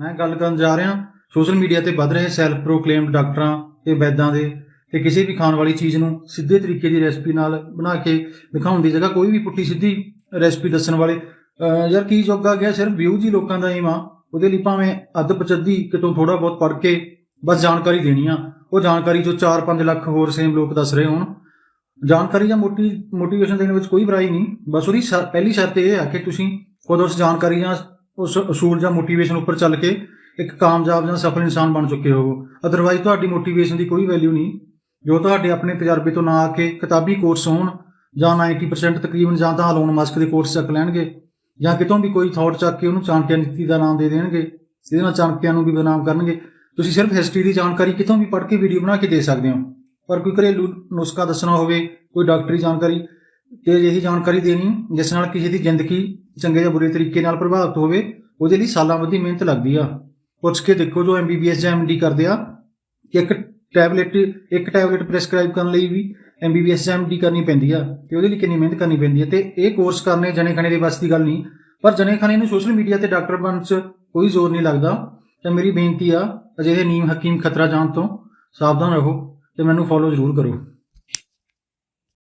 ਮੈਂ ਗੱਲ ਕਰਨ ਜਾ ਰਿਹਾ। ਸੋਸ਼ਲ ਮੀਡੀਆ ਤੇ ਵੱਧ ਰਹੇ ਸੈਲਫ ਪ੍ਰੋਕਲੇਮਡ ਡਾਕਟਰਾਂ ਤੇ ਵੈਦਾਂ ਦੇ ਤੇ ਕਿਸੇ ਵੀ ਖਾਣ ਵਾਲੀ ਚੀਜ਼ ਨੂੰ ਸਿੱਧੇ ਤਰੀਕੇ ਦੀ ਰੈਸਪੀ ਨਾਲ ਬਣਾ ਕੇ ਦਿਖਾਉਣ ਦੀ ਜਗ੍ਹਾ ਕੋਈ ਵੀ ਪੁੱਠੀ ਸਿੱਧੀ ਰੈਸਪੀ ਦੱਸਣ ਵਾਲੇ ਯਾਰ ਕੀ ਜੋਗਾ ਗਿਆ? ਸਿਰਫ ਵਿਊ ਜੀ ਲੋਕਾਂ ਦਾ ਏਮ ਆ ਉਹਦੇ ਲਈ ਭਾਵੇਂ ਅੱਧ ਪਚੱਦੀ ਕਿਤੋਂ ਥੋੜਾ ਬਹੁਤ ਪੜ੍ਹ ਕੇ ਬਸ ਜਾਣਕਾਰੀ ਦੇਣੀ ਆ। ਉਹ ਜਾਣਕਾਰੀ ਜੋ 4-5 ਲੱਖ ਹੋਰ ਸੇਮ ਲੋਕ ਦੱਸ ਰਹੇ ਹੋਣ। ਜਾਣਕਾਰੀ ਜਾਂ ਮੋਟੀ ਮੋਟੀਵੇਸ਼ਨ ਦੇਣ ਵਿੱਚ ਕੋਈ ਬੁਰਾਈ ਨਹੀਂ। ਬਸ ਉਹਦੀ ਸ਼ਰ- ਪਹਿਲੀ ਸ਼ਰਤ ਇਹ ਆ ਕਿ ਤੁਸੀਂ ਖੁਦ ਉਸ ਜਾਣਕਾਰੀ ਜਾਂ ਉਸ ਅਸੂਲ ਜਾਂ ਮੋਟੀਵੇਸ਼ਨ ਉੱਪਰ ਚੱਲ ਕੇ ਇੱਕ ਕਾਮਯਾਬ ਜਾਂ ਸਫਲ ਇਨਸਾਨ ਬਣ ਚੁੱਕੇ ਹੋਵੋ। ਅਦਰਵਾਈਜ਼ ਤੁਹਾਡੀ ਮੋਟੀਵੇਸ਼ਨ ਦੀ ਕੋਈ ਵੈਲਿਊ ਨਹੀਂ। ਜੋ ਤੁਹਾਡੇ ਆਪਣੇ ਤਜਰਬੇ ਤੋਂ ਨਾ ਆ ਕੇ ਕਿਤਾਬੀ ਕੋਰਸ ਹੋਣ ਜਾਂ 90% ਤਕਰੀਬਨ ਜਾਂ ਤਾਂ ਅਲੋਨ ਮਸਕ ਦੇ ਕੋਰਸ ਚੱਕ ਲੈਣਗੇ ਜਾਂ ਕਿਤੋਂ ਵੀ ਕੋਈ ਥਾਟ ਚੱਕ ਕੇ ਉਹਨੂੰ ਚਾਣਕਿਆ ਨੀਤੀ ਦਾ ਨਾਮ ਦੇ ਦੇਣਗੇ, ਜਿਹਦੇ ਨਾਲ ਚਾਣਕਿਆਂ ਨੂੰ ਵੀ ਬਦਨਾਮ ਕਰਨਗੇ। ਤੁਸੀਂ ਸਿਰਫ ਹਿਸਟਰੀ ਦੀ ਜਾਣਕਾਰੀ ਕਿਤੋਂ ਵੀ ਪੜ੍ਹ ਕੇ ਵੀਡੀਓ ਬਣਾ ਕੇ ਦੇ ਸਕਦੇ ਹੋ। ਪਰ ਕੋਈ ਘਰੇਲੂ ਨੁਸਖਾ ਦੱਸਣਾ ਹੋਵੇ, ਕੋਈ ਡਾਕਟਰੀ ਜਾਣਕਾਰੀ, ਤੇ ਅਜਿਹੀ ਜਾਣਕਾਰੀ ਦੇਣੀ, ਜਿਸ ਨਾਲ ਕਿਸੇ ਦੀ ਜ਼ਿੰਦਗੀ ਚੰਗੇ ਜਾਂ ਬੁਰੇ ਤਰੀਕੇ ਨਾਲ ਪ੍ਰਭਾਵਿਤ ਹੋਵੇ, ਉਹਦੇ ਲਈ ਸਾਲਾਂ ਬੱਧੀ ਮਿਹਨਤ ਲੱਗਦੀ ਆ। ਪੁੱਛ ਕੇ ਦੇਖੋ ਜੋ ਐਮਬੀਬੀਐਸ ਜਾਂ ਐਮਡੀ ਕਰਦੇ ਆ। ਕਿ ਇੱਕ ਟੈਬਲੇਟ ਇੱਕ ਟੈਬਲੇਟ ਪ੍ਰੈਸਕ੍ਰਾਈਬ ਕਰਨ ਲਈ ਵੀ ਐਮਬੀਬੀਐਸ ਜਾਂ ਐਮਡੀ ਕਰਨੀ ਪੈਂਦੀ ਆ ਤੇ ਉਹਦੇ ਲਈ ਕਿੰਨੀ ਮਿਹਨਤ ਕਰਨੀ ਪੈਂਦੀ ਆ ਤੇ ਇਹ ਕੋਰਸ ਕਰਨੇ ਜਣੇ ਖਣੇ ਦੇ ਬਸ ਦੀ ਗੱਲ ਨਹੀਂ। ਪਰ ਜਣੇ ਖਣੇ ਨੂੰ ਸੋਸ਼ਲ ਮੀਡੀਆ ਤੇ ਡਾਕਟਰ ਬਣਨ 'ਚ ਕੋਈ ਜ਼ੋਰ ਨਹੀਂ ਲੱਗਦਾ। ਤਾਂ ਮੇਰੀ ਬੇਨਤੀ ਆ, ਅਜਿਹੇ ਨੀਮ, ਹਕੀਮ ਖਤਰਾ ਜਾਣ ਤੋਂ ਸਾਵਧਾਨ ਰਹੋ ਤੇ ਮੈਨੂੰ ਫੋਲੋ ਜ਼ਰੂਰ ਕਰੋ।